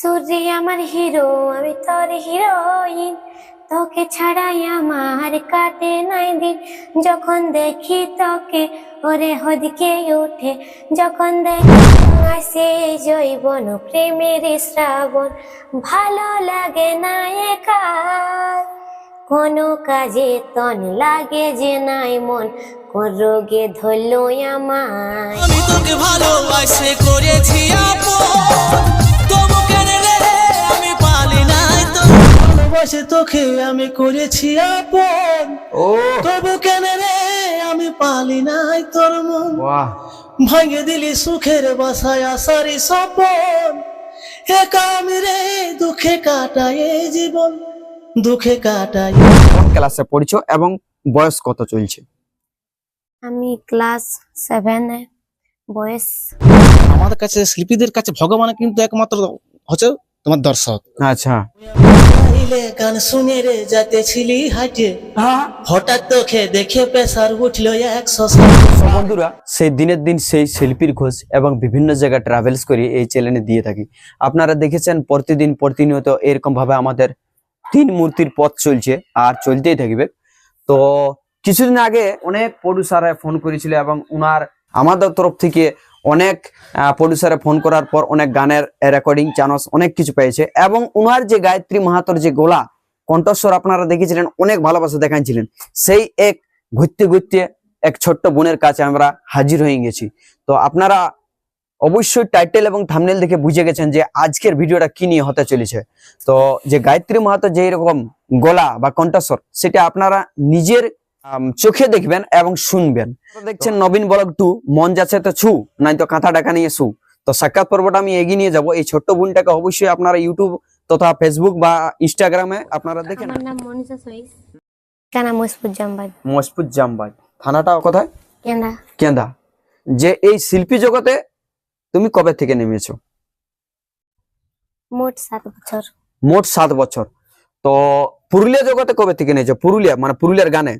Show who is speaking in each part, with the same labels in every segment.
Speaker 1: সূর্য আমার হিরো, আমি তোর হিরোইন। তোকে ছাড়াই আমার কাটে নাই দিন। যখন দেখি তোকে, ওরে হদকে উঠে যখন দেখি আসে জৈবন প্রেমের শ্রাবণ, ভালো লাগে না একা। কোনো কাজে তন লাগে যে নাই মন, কোন রোগে ধরলো আমায়।
Speaker 2: আমি তোকে ভালোবাসে, করেছি আপন। ভালোবাসে তোকে আমি করেছি আপন।
Speaker 3: ও।
Speaker 2: তবু কেন রে আমি পালি নাই তোর মন? ভাঙে দিলি সুখের বাসায় আসারি সপন একা আমি রে দুঃখে কাটায় জীবন। দুঃখে কাটায়
Speaker 3: কোন ক্লাসে পড়ছো এবং বয়স কত চলছে?
Speaker 1: আমি ক্লাস সেভেনে বয়স।
Speaker 4: আমাদের কাছে শিল্পীদের কাছে ভগবান কিন্তু একমাত্র হচ্ছে তোমার দর্শক।
Speaker 3: আচ্ছা।
Speaker 2: গাইলে গান শুনে রে যাতেছিলি হাটে হঠাৎ তোকে দেখে প্রেসার উঠল একশো
Speaker 3: বন্ধুরা সেই দিনের দিন সেই শিল্পীর খোঁজ এবং বিভিন্ন জায়গায় ট্রাভেলস করে এই চ্যানেলে দিয়ে থাকি। আপনারা দেখেছেন প্রতিদিন প্রতিনিয়ত এরকম ভাবে আমাদের তিন মূর্তির পথ চলছে আর চলতেই থাকবে। তো কিছুদিন আগে অনেক প্রডিউসাররা ফোন করেছিল এবং উনার আমাদের তরফ থেকে অনেক প্রডিউসারে ফোন করার পর অনেক গানের রেকর্ডিং চানস অনেক কিছু পেয়েছে। এবং উনার যে গায়ত্রী মাহাতর যে গোলা, কণ্ঠস্বর আপনারা দেখেছিলেন, অনেক ভালোবাসা দেখাচ্ছিলেন সেই এক ঘুরতে ঘুরতে এক ছোট্ট বোনের কাছে আমরা হাজির হয়ে গেছি। তো আপনারা অবশ্যই টাইটেল এবং থামনেল দেখে বুঝে গেছেন যে আজকের ভিডিওটা কি নিয়ে হতে চলেছে। তো যে গায়ত্রী মাহাতো যে রকম গলা বা কণ্ঠস্বর, সেটা আপনারা নিজের চোখে দেখবেন এবং শুনবেন। দেখছেন নবীন বলক টু মন যাচ্ছে তো ছু নাই তো কাঁথা ডাকা নিয়ে শু তো সাক্ষাৎ পর্বটা আমি এগিয়ে নিয়ে যাব। এই ছোট্ট বোনটাকে অবশ্যই আপনারা ইউটিউব তথা ফেসবুক বা ইনস্টাগ্রামে আপনারা দেখেন
Speaker 1: আমার নাম মনীষা সইস কেনা মসপুর জামবাদ।
Speaker 3: মজপুর জামবাজ থানাটা কোথায়?
Speaker 1: কেন্দা।
Speaker 3: কেন্দা। যে এই শিল্পী জগতে তুমি কবে থেকে নেমেছো?
Speaker 1: মোট সাত বছর।
Speaker 3: মোট সাত বছর। তো পুরুলিয়া জগতে কবে থেকে নিয়েছো পুরুলিয়া মানে পুরুলিয়ার গানে?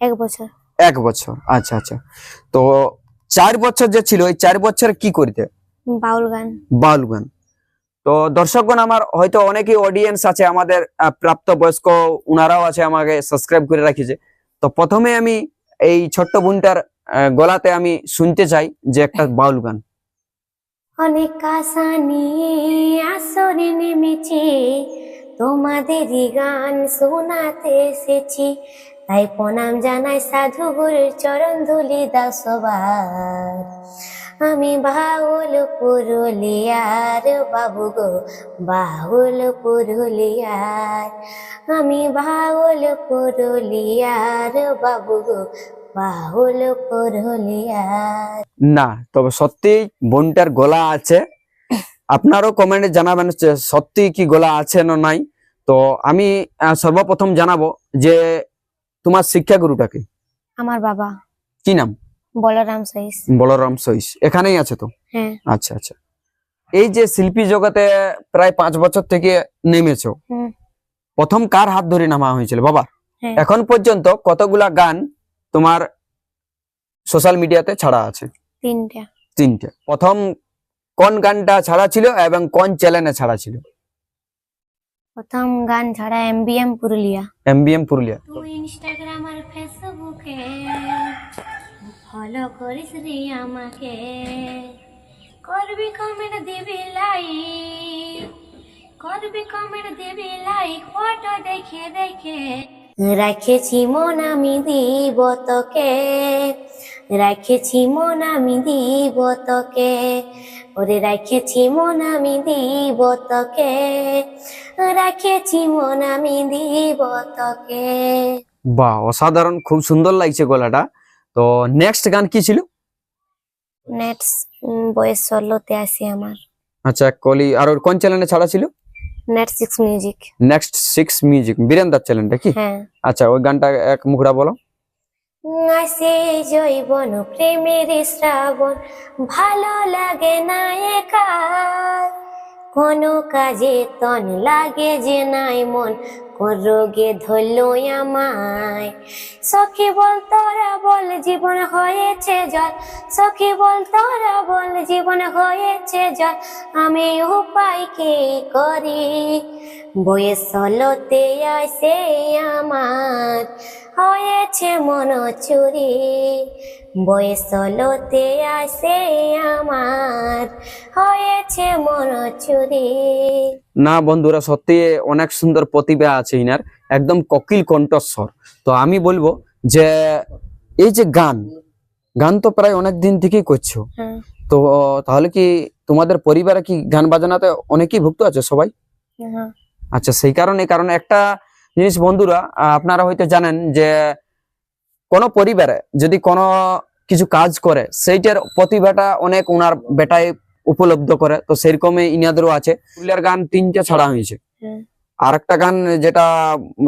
Speaker 1: এক বছর।
Speaker 3: এক বছর আচ্ছা আচ্ছা। তো চার বছর যে ছিল এই চার বছর কি করতে?
Speaker 1: বাউল গান।
Speaker 3: বাউল গান। তো দর্শকগণ আমার হয়তো অনেকেই অডিয়েন্স আছে আমাদের আহ, প্রাপ্তবয়স্ক উনারাও আছে আমাকে সাবস্ক্রাইব করে রাখিছে। তো প্রথমে আমি এই ছোট্ট বোনটার গলাতে আমি শুনতে চাই যে একটা বাউল গান।
Speaker 1: অনেক আশা নিয়ে আসরে নেমেছি তোমাদেরই গান শোনাতে এসেছি। তাই প্রণাম জানাই সাধু গুরুর চরণ ধুলি দাসবার আমি বাউল পুরুলিয়ার বাবু গো, বাউল পুরুলিয়ার। আমি বাউল পুরুলিয়ার বাবু গো, বাউল পুরুলিয়ার।
Speaker 3: না, তবে সত্যি বোনটার গলা আছে। আপনারও কমেন্টে জানাবেন সত্যি কি গলা আছে না নাই। তো আমি সর্বপ্রথম জানাব যে তোমার শিক্ষাগুরুটাকে
Speaker 1: আমার বাবা।
Speaker 3: কি নাম?
Speaker 1: বলরাম সহিস
Speaker 3: বলরাম সইস। এখানেই আছে তো?
Speaker 1: হ্যাঁ।
Speaker 3: আচ্ছা আচ্ছা। এই যে শিল্পী জগতে প্রায় পাঁচ বছর থেকে নেমেছো প্রথম কার হাত ধরে নামা হয়েছিল বাবা?
Speaker 1: হ্যাঁ।
Speaker 3: এখন পর্যন্ত কতগুলা গান তোমার সোশ্যাল মিডিয়াতে ছাড়া আছে?
Speaker 1: তিনটা।
Speaker 3: তিনটে। প্রথম কোন গানটা ছাড়া ছিল এবং কোন চ্যানেলে ছাড়া ছিল?
Speaker 1: প্রথম গান ছাড়া এমবিএম পুরুলিয়া।
Speaker 3: এমবিএম পুরুলিয়া।
Speaker 1: তুই ইনস্টাগ্রাম আর ফেসবুকে ফলো করিস রে আমাকে। করবি কমেন্ট দিবি লাইক করবি কমেন্ট দিবি লাইক ফটো দেখে দেখে। রাখেছি মন আমি দিব তোকে রাখেছি মন আমি দিব তোকে ওরে রাখেছি মন আমি দিব তোকে রাখেছি মন আমি দিব তোকে।
Speaker 3: বাহ অসাধারণ খুব সুন্দর লাগছে গলাটা। তো নেক্সট গান কি ছিল?
Speaker 1: নেক্সট বয়স ষোলোতে আসি আমার।
Speaker 3: আচ্ছা কলি আর কোন চ্যানেলে ছাড়া ছিল?
Speaker 1: Net six music
Speaker 3: next six music Birender চ্যানেলটা কি?
Speaker 1: হ্যাঁ।
Speaker 3: আচ্ছা ওই গানটা এক মুখরা বলো।
Speaker 1: আসে জৈবন প্রেমের শ্রাবণ ভালো লাগে না একা। কোনো কাজে তন লাগে যে নাই মন রোগে ধরলো আমায়। সখী বল তোরা বল, জীবন হয়েছে জল। সখী বল তোরা বল, জীবন হয়েছে জল। আমি উপায় কি করি? বয়স হলতে আসে আমার। হয়েছে মন চুরি। বয়স হলতে আসে আমার। হয়েছে মন চুরি।
Speaker 3: না বন্ধুরা, সত্যি অনেক সুন্দর প্রতিভা আছে। ইনার একদম কোকিল কণ্ঠস্বর। তো আমি বলব যে এই যে গান গান তো প্রায় অনেক দিন থেকেই করছ।
Speaker 1: হ্যাঁ।
Speaker 3: তো তাহলে কি তোমাদের পরিবারে কি গান বাজনাতে অনেকেই ভুক্ত আছে সবাই?
Speaker 1: হ্যাঁ।
Speaker 3: আচ্ছা সেই কারণে কারণ একটা জিনিস বন্ধুরা আপনারা হয়তো জানেন যে কোন পরিবারে যদি কোনো কিছু কাজ করে সেইটার প্রতিভাটা অনেক ওনার বেটায় উপলব্ধ করে। তো সেরকমই ইনাদেরও আছে। পুরুলিয়ার গান তিনটা ছাড়া হয়েছে।
Speaker 1: হুম।
Speaker 3: আর একটা গান যেটা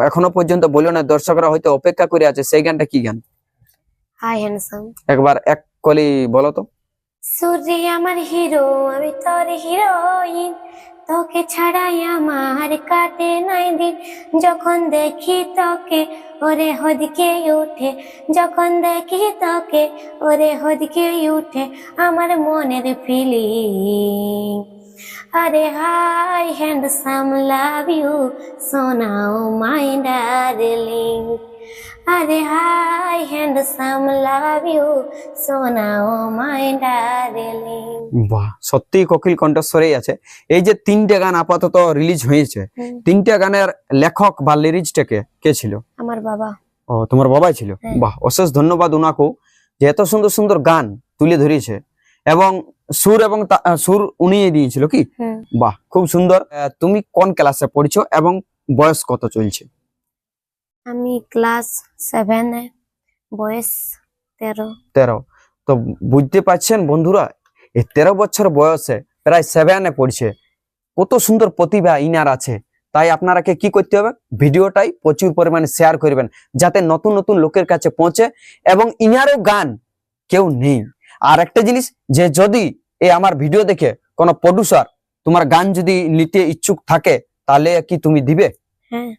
Speaker 3: এখনও পর্যন্ত বলল না দর্শকরা হয়তো অপেক্ষা করে আছে সেই গানটা কি গান?
Speaker 1: হাই হ্যান্ডসাম
Speaker 3: একবার এক কলি বলো তো।
Speaker 1: সূর্য আমার হিরো আমি তোর হিরোইন। তোকে ছাড়াই আমার কাটে নাই দিন। যখন দেখি তোকে ওরে হদকে উঠে। যখন দেখি তোকে ওরে হদকে উঠে। আমার মনের ফিলিং আরে হাই হ্যান্ডসাম লাভ ইউ সোনাও মাই ডার্লিং। আরে হাই হ্যান্ডসাম লাভ ইউ সোনাও মাই ডার্লিং।
Speaker 3: বাহ সত্যি কোকিল কণ্ঠস্বরেই আছে। এই যে তিনটে গান আপাতত রিলিজ হয়েছে। তিনটে গানের লেখক বা লিরিক্সটা কে কে ছিল?
Speaker 1: আমার বাবা।
Speaker 3: ও তোমার বাবাই ছিল?
Speaker 1: হ্যাঁ।
Speaker 3: বাহ অশেষ ধন্যবাদ উনাকেও যে এত সুন্দর সুন্দর গান তুলে ধরিয়েছে এবং সুর এবং সুর উনিই দিয়েছিল কি? বাহ খুব সুন্দর। তুমি কোন ক্লাসে পড়ছো এবং বয়স কত চলছে?
Speaker 1: আমি ক্লাস সেভেনে বয়স তেরো।
Speaker 3: তেরো। তো বুঝতে পারছেন বন্ধুরা এই তেরো বছর বয়সে প্রায় সেভেনে পড়ছে। কত সুন্দর প্রতিভা ইনার আছে। তাই আপনারাকে কি করতে হবে? ভিডিওটাই প্রচুর পরিমাণে শেয়ার করবেন যাতে নতুন নতুন লোকের কাছে পৌঁছে এবং ইনারও গান কেউ নেই। আর একটা জিনিস যে যদি এই আমার ভিডিও দেখে কোনো প্রডিউসার তোমার গান যদি নিতে ইচ্ছুক থাকে তাহলে কি তুমি দিবে?
Speaker 1: হ্যাঁ।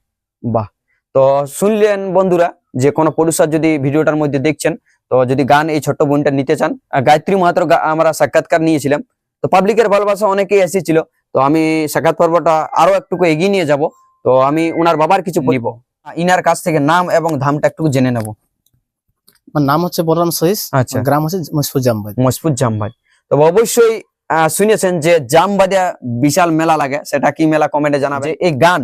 Speaker 3: বাহ! তো শুনলেন বন্ধুরা যে কোনো প্রডিউসার যদি ভিডিওটার মধ্যে দেখছেন তো যদি গান এই ছোট্ট বোনটা নিতে চান গায়ত্রী মাহাত্র আমরা সাক্ষাৎকার নিয়েছিলাম তো পাবলিকের ভালোবাসা অনেকেই এসেছিল তো আমি সাক্ষাৎ পর্বটা আরও একটুকু এগিয়ে নিয়ে যাব তো আমি ওনার বাবার কিছু বলব ইনার কাছ থেকে নাম এবং ধামটা একটু জেনে নেব।
Speaker 4: আমার নাম হচ্ছে বলরাম সহিস
Speaker 3: আচ্ছা।
Speaker 4: গ্রাম হচ্ছে সুজামবাদ
Speaker 3: মজপুর জামবাই তো অবশ্যই শুনেছেন যে জামবাদিয়া বিশাল মেলা লাগে সেটা কি মেলা কমেন্টে জানাবে এই গান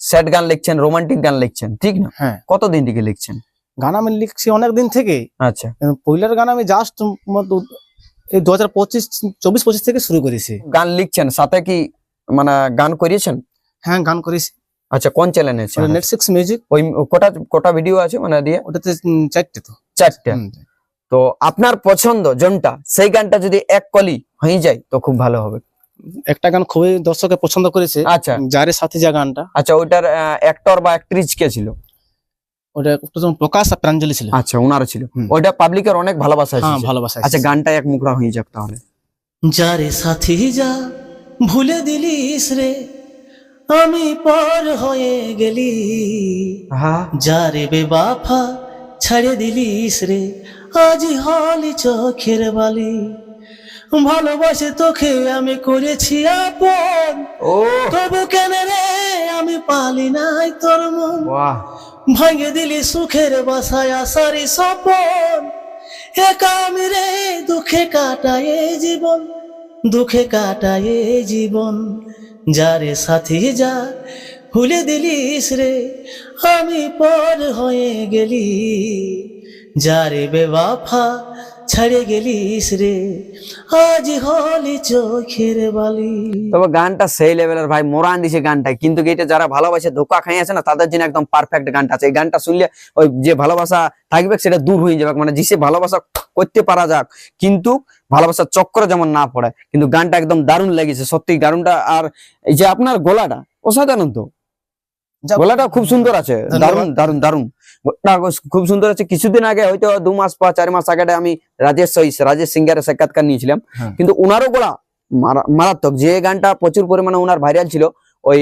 Speaker 3: স্যাড গান লিখছেন রোমান্টিক গান লিখছেন ঠিক না?
Speaker 4: হ্যাঁ।
Speaker 3: কতদিন থেকে লিখছেন?
Speaker 4: গান আমি লিখছি অনেক দিন থেকে।
Speaker 3: আচ্ছা।
Speaker 4: কিন্তু পয়লার গান আমি জাস্ট এই দু হাজার পঁচিশ চব্বিশ পঁচিশ থেকে শুরু করেছি।
Speaker 3: গান লিখছেন সাথে কি মানে গান করিয়েছেন?
Speaker 4: হ্যাঁ গান করেছি।
Speaker 3: আচ্ছা কোন চ্যানেলে
Speaker 4: নেটফ্লিক্স মিউজিক
Speaker 3: ওই কটা কটা ভিডিও আছে মানে দিয়ে?
Speaker 4: ওটাতে চারটে তো।
Speaker 3: চারটে। তো আপনার পছন্দ যোনটা সেই গানটা যদি এক কলি হয়ে যায় তো খুব ভালো হবে।
Speaker 4: একটা গান খুবই দর্শকে পছন্দ করেছে।
Speaker 3: আচ্ছা।
Speaker 4: যারে সাথে যা গানটা।
Speaker 3: আচ্ছা ওইটার অ্যাক্টর বা অ্যাক্ট্রিস কে ছিল?
Speaker 4: ওটা প্রকাশ আর প্রাঞ্জলি ছিল।
Speaker 3: আচ্ছা ওনারও ছিল।
Speaker 4: হুম।
Speaker 3: পাবলিকের অনেক ভালোবাসা
Speaker 4: হ্যাঁ ভালোবাসা
Speaker 3: আচ্ছা গানটা এক মুখরা হয়ে যাক তাহলে।
Speaker 2: যারে সাথী যা ভুলে দিলিস রে আমি পর হয়ে গেলি। যারে বেবাফা ছাড়ে দিলিস রে। আজ হলি চোখের বালি। ভালোবাসে তোকে আমি করেছি আপন। তবু কেন রে আমি পালি নাই তোর মন? ভাঙে দিলি সুখের বাসায় আসারি সপন একা আমি রে দুঃখে কাটায় জীবন। দুঃখে কাটায় জীবন। যারে সাথী যা ভুলে দিলিস রে, আমি পর হয়ে গেলি। যারে বেবাফা ছাড়ে গেলিস রে, আজ হলি চোখের বালি।
Speaker 3: তবে গানটা সেই লেভেলের ভাই, মোরান দিছে গানটা কিন্তু এটা যারা ভালোবাসে, ধোকা খাই আছে না, তাদের জন্য একদম পারফেক্ট গানটা আছে। এই গানটা শুনলে ওই যে ভালোবাসা থাকবে, সেটা দূর হয়ে যাবে। মানে যে ভালোবাসা করতে পারা যাক, কিন্তু ভালোবাসার চক্র যেমন না পড়ে। কিন্তু গানটা একদম দারুণ লেগেছে, সত্যি দারুণটা। আর এই যে আপনার গলাটা, অসাধারণ তো। গলাটা খুব সুন্দর আছে। দারুণ দারুণ দারুণ। খুব সুন্দর আছে। কিছুদিন আগে হয়তো দু মাস বা চার মাস আগে আমি রাজেশ সহিস রাজেশ সিংহের সাক্ষাৎকার নিয়েছিলাম।
Speaker 4: হ্যাঁ।
Speaker 3: কিন্তু ওনারও গলা মারাত্মক। যে গানটা প্রচুর পরিমাণে ওনার ভাইরাল ছিল ওই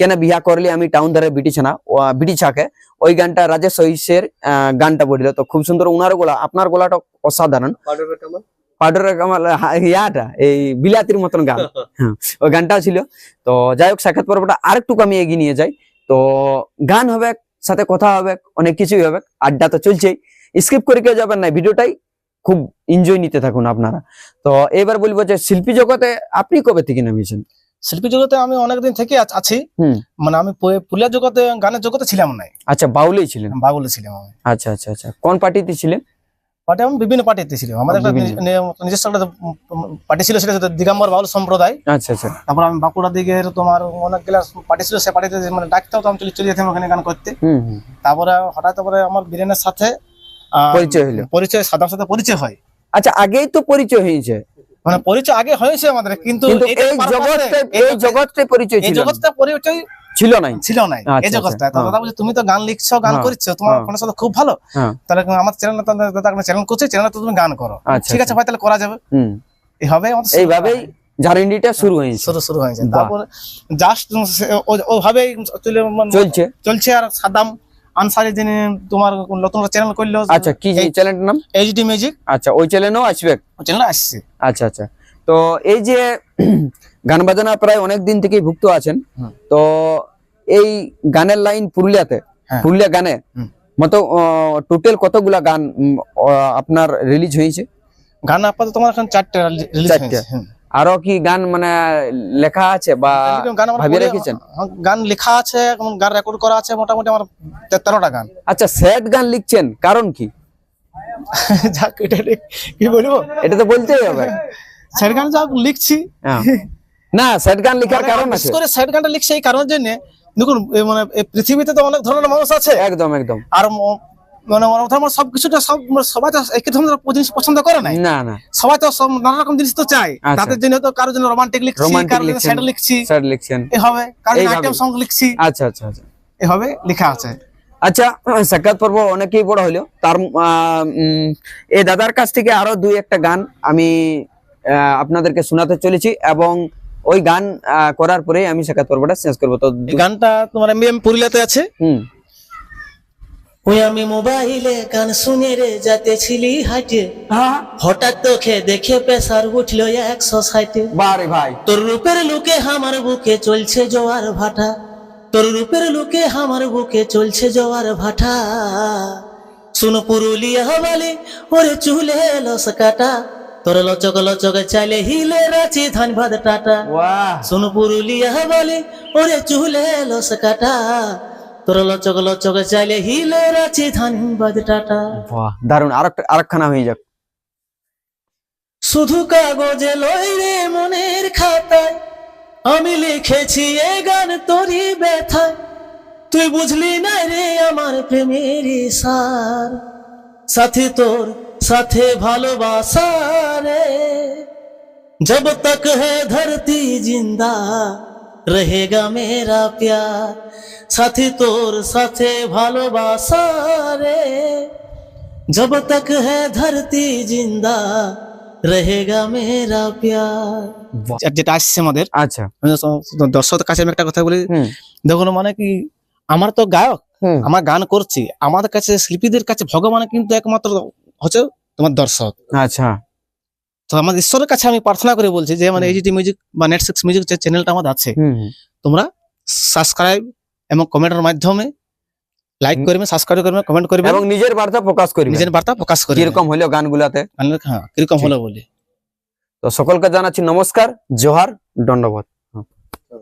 Speaker 3: কেন বিয়া করলি আমি টাউন ধারে বিটিছানা বিটিছাকে ওই গানটা রাজেশ আহ, গানটা পড়িল তো খুব সুন্দর ওনার গোলা আপনার গোলাটা অসাধারণ। পাউডারের কামাল? ইয়াটা এই বিলাতির মতন গান। হ্যাঁ ওই গানটাও ছিল। তো যাই হোক সাক্ষাৎ পর্বটা আরেকটু আমি এগিয়ে নিয়ে যাই। তো গান হবে সাথে কথা হবে অনেক কিছুই হবে আড্ডা তো চলছেই। স্কিপ করে কেউ যাবেন না ভিডিওটাই খুব এনজয় নিতে থাকুন আপনারা। তো এবার বলব যে শিল্পী জগতে আপনি কবে থেকে নামিয়েছেন?
Speaker 2: শিল্পী জগতে আমি অনেকদিন থেকে আছি। মানে আমি পু- পুরুলিয়া জগতে গানের জগতে ছিলাম নাই
Speaker 3: আচ্ছা বাউলেই ছিলেন?
Speaker 2: বাগুলে ছিলাম আমি।
Speaker 3: আচ্ছা আচ্ছা আচ্ছা। কোন পার্টিতে ছিলেন?
Speaker 2: পার্টি আমি বিভিন্ন পার্টিতে ছিলাম আমাদের একটা নিজস্ব একটা পার্টি ছিল সেটা হচ্ছে দিগম্বর বাউল সম্প্রদায়।
Speaker 3: আচ্ছা আচ্ছা।
Speaker 2: তারপর আমি বাঁকুড়া দিকের তোমার অনেকগুলা পার্টি ছিল সে পার্টিতে মানে ডাকতেও তো আমি চলে চলে যেতাম ওখানে গান করতে। তারপরে হঠাৎ তারপরে আমার বীরেনের সাথে
Speaker 3: পরিচয় হলো।
Speaker 2: পরিচয় সাদার সাথে পরিচয় হয়।
Speaker 3: আচ্ছা আগেই তো পরিচয় হয়েছে।
Speaker 2: মানে পরিচয় আগে হয়েছে আমাদের কিন্তু
Speaker 3: এই জগৎটা
Speaker 2: এই
Speaker 3: এই জগৎটা পরিচয়
Speaker 2: এই
Speaker 3: ছিল। না।
Speaker 2: জগৎটা পরিচয়
Speaker 3: ছিল নাই।
Speaker 2: ছিল নাই।
Speaker 3: আচ্ছা,
Speaker 2: এই জগৎটা
Speaker 3: আচ্ছা,
Speaker 2: তো দাদা বলছে তুমি তো গান লিখছো গান
Speaker 3: হ্যাঁ,
Speaker 2: করছ তোমার
Speaker 3: হ্যাঁ।
Speaker 2: ফোনের সাথে খুব ভালো।
Speaker 3: হ্যাঁ।
Speaker 2: তাহলে আমার চ্যানেল দাদা চ্যানেল করছে চ্যানেল তুমি গান করো।
Speaker 3: আচ্ছা,
Speaker 2: ঠিক আছে ভাই তাহলে করা যাবে। এইভাবে
Speaker 3: এইভাবেই জার্নিটা শুরু হয়েছে
Speaker 2: শুরু শুরু হয়েছে তারপর জাস্ট মানে
Speaker 3: চলছে।
Speaker 2: চলছে আর সাদাম আনসারি যিনি তোমার নতুন চ্যানেল করল।
Speaker 3: আচ্ছা কি চ্যানেলটার নাম?
Speaker 2: এইচডি মিউজিক
Speaker 3: আচ্ছা ওই চ্যানেলও আসবে?
Speaker 2: চ্যানেল আসছে।
Speaker 3: আচ্ছা আচ্ছা। তো এই যে গান বাজনা প্রায় অনেক দিন থেকেই ভুক্ত আছেন। তো এই গানের লাইন পুরুলিয়াতে
Speaker 2: হ্যাঁ।
Speaker 3: পুরুলিয়া গানে মতো টোটাল কতগুলা গান আপনার রিলিজ হয়েছে?
Speaker 2: গান আপাতত তোমার এখন চারটে রিলিজ। হয়েছে।
Speaker 3: আরও কি গান মানে লেখা আছে বা
Speaker 2: গান
Speaker 3: ভাবিয়ে রেখেছেন?
Speaker 2: হ্যাঁ, গান লেখা আছে গান রেকর্ড করা আছে মোটামুটি আমার তেরোটা গান।
Speaker 3: আচ্ছা স্যাড গান লিখছেন কারণ কি?
Speaker 2: যাক এটা কি বলব?
Speaker 3: এটা তো বলতেই হবে।
Speaker 2: স্যাড গান যা লিখছি।
Speaker 3: হ্যাঁ। না স্যাড গান লেখার
Speaker 2: মানে
Speaker 3: কারণ আছে।
Speaker 2: করে স্যাড গানটা লিখছি এই কারণের জন্য দেখুন এ মানে এই পৃথিবীতে তো অনেক ধরনের মানুষ আছে।
Speaker 3: একদম একদম।
Speaker 2: আর মানে অনেক ধরনের সব মানে সবাই তো একই ধরনের জিনিস পছন্দ করে নাই।
Speaker 3: না না।
Speaker 2: সবাই তো সব নানা রকম জিনিস তো চাই
Speaker 3: আচ্ছা।
Speaker 2: তাদের জন্য তো কারোর জন্য রোমান্টিক লিখছি কারোর জন্য। স্যাড লিখছি।
Speaker 3: স্যাড লিখছেন।
Speaker 2: এভাবে কারোর জন্য আইটেম সং লিখছি।
Speaker 3: আচ্ছা আচ্ছা আচ্ছা।
Speaker 2: এভাবে লেখা আছে।
Speaker 3: আচ্ছা সাক্ষাৎ পর্ব অনেকেই বড় হলো তার এই দাদার কাছ থেকে আরও দুই একটা গান আমি আহ, আপনাদেরকে শোনাতে চলেছি এবং ওই গান আহ, করার পরে আমি সাক্ষাৎ পর্বটা শেষ করব। তো
Speaker 2: গানটা তোমার আমি আমি পুরুলিয়াতে আছে?
Speaker 3: হুম।
Speaker 5: ওই আমি মোবাইলে গান শুনে রে যাতেছিলি হাটে হঠাৎ তোকে দেখে প্রেসার উঠল একশো ষাটে।
Speaker 3: বারে ভাই।
Speaker 5: তোর রূপের লোকে আমার বুকে চলছে জোয়ার ভাটা। তোর রূপের লোকে আমার বুকে চলছে জোয়ার ভাটা। শুন পুরুলিয়া বলে ওরে চুলে লস কাটা। তোর লচক লচক চাইলে হিলে রাঁচি ধান ভাত টাটা।
Speaker 3: বাহ
Speaker 5: শুন পুরুলিয়া বলে ওরে চুলে লস কাটা। তোর লচক লচক চাইলে হিলে রাঁচি ধান ভাত টাটা।
Speaker 3: বাহ দারুণ আর আরেকখানা হয়ে যাক।
Speaker 5: শুধু কাগজে লই রে মনের খাতায় আমি লিখেছি এ গান তোরই ব্যথা তুই বুঝলি না রে আমার প্রেমের সার। সাথে তোর সাথে ভালোবাসা রে जब तक है धरती जिंदा रहेगा मेरा प्यार साथी तोर साथे ভালোবাসা রে जब तक है धरती जिंदा रहेगा मेरा प्यार
Speaker 2: আর যেটা আসছে আমাদের
Speaker 3: আচ্ছা
Speaker 2: আমি স- দর্শকদের কাছে আমি একটা কথা বলি
Speaker 3: হুম
Speaker 2: দেখুন মানে কি আমার তো গায়ক
Speaker 3: হুম
Speaker 2: আমার গান করছি আমাদের কাছে শিল্পীদের কাছে ভগবান কিন্তু একমাত্র হচ্ছে তোমার দর্শক।
Speaker 3: আচ্ছা।
Speaker 2: তো আমার ঈশ্বরের কাছে আমি প্রার্থনা করে বলছি যে মানে এইচডি মিউজিক বা নেট সিক্স মিউজিক যে চ্যানেলটা আমাদের আছে। তোমরা সাবস্ক্রাইব এবং কমেন্টের মাধ্যমে লাইক। করবে সাবস্ক্রাইব করবে কমেন্ট করবে
Speaker 3: এবং নিজের বার্তা প্রকাশ করি
Speaker 2: নিজের বার্তা প্রকাশ করবে।
Speaker 3: কীরকম হলো গানগুলাতে?
Speaker 2: হ্যাঁ কীরকম
Speaker 3: ঠিক।
Speaker 2: হলো বলে।
Speaker 3: তো সকলকে জানাচ্ছি নমস্কার জোহার দণ্ডবোধ